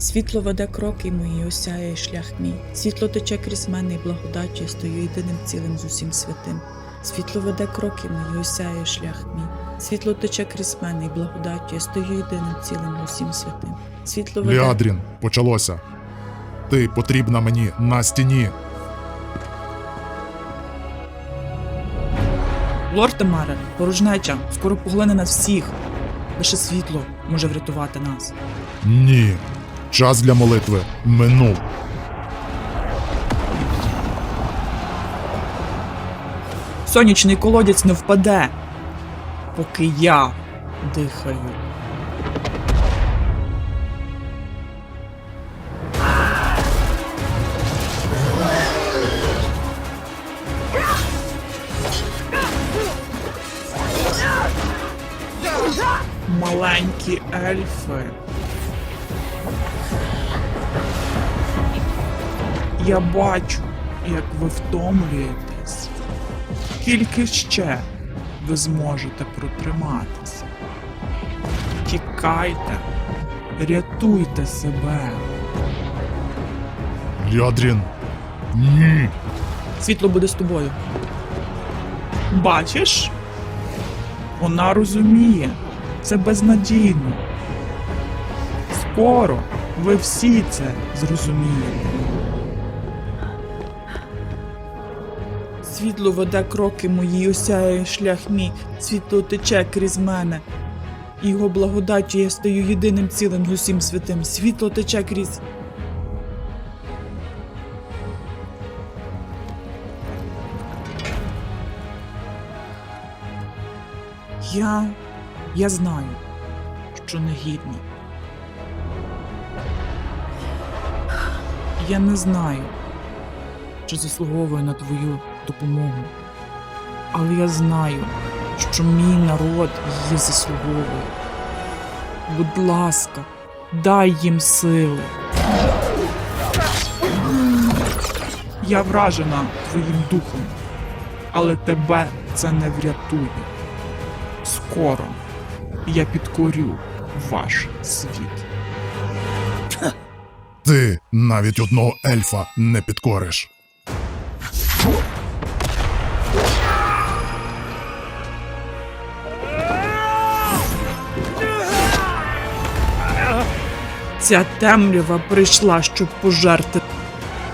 Світло веде кроки мої, осяє шлях мій. Світло тече крізь мене і благодаттю, я стою єдиним цілим з усім святим. Світло веде кроки мої, осяє шлях мій. Світло тече крізь мене і благодаттю, я стою єдиним цілим з усім святим. Світло веде... Ліадрін, почалося. Ти потрібна мені на стіні. Лорд Тамара, порожнеча, скоро поглине нас всіх. Лише світло може врятувати нас. Ні. Час для молитви минув. Сонячний колодязь не впаде, поки я дихаю. Маленькі ельфи. Я бачу, як ви втомлюєтесь. Скільки ще ви зможете протриматися? Тікайте, рятуйте себе. Ліадрін. Ні. Світло буде з тобою. Бачиш? Вона розуміє, це безнадійно. Скоро ви всі це зрозумієте. Світло веде кроки мої, осяє шлях мій, світло тече крізь мене. Його благодаттю я стаю єдиним цілим з усім святим. Світло тече крізь. Я. я знаю, що не Я не знаю, чи заслуговую на твою допомогу. Але я знаю, що мій народ її заслуговує. Будь ласка, дай їм сили. Я вражена твоїм духом, але тебе це не врятує. Скоро я підкорю ваш світ. Ти навіть одного ельфа не підкориш. Ця темрява прийшла, щоб пожерти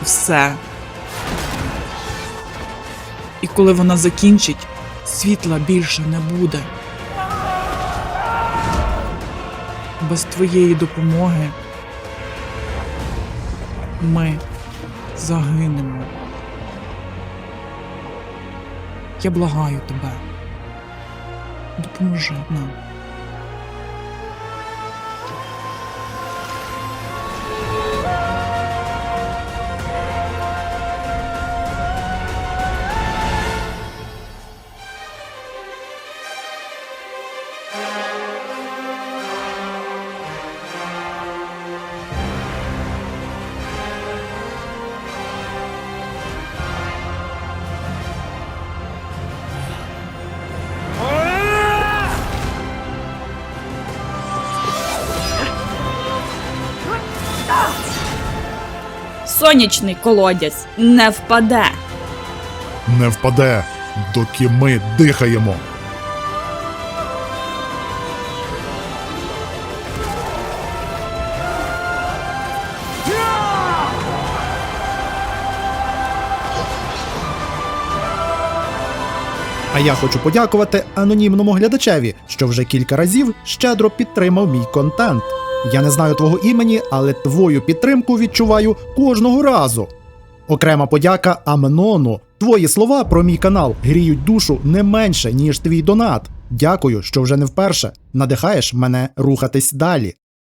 все. І коли вона закінчить, світла більше не буде. Без твоєї допомоги ми загинемо. Я благаю тебе. Допоможи нам. Сонячний колодязь не впаде. Не впаде, доки ми дихаємо. А я хочу подякувати анонімному глядачеві, що вже кілька разів щедро підтримав мій контент. Я не знаю твого імені, але твою підтримку відчуваю кожного разу. Окрема подяка Амнону. Твої слова про мій канал гріють душу не менше, ніж твій донат. Дякую, що вже не вперше надихаєш мене рухатись далі.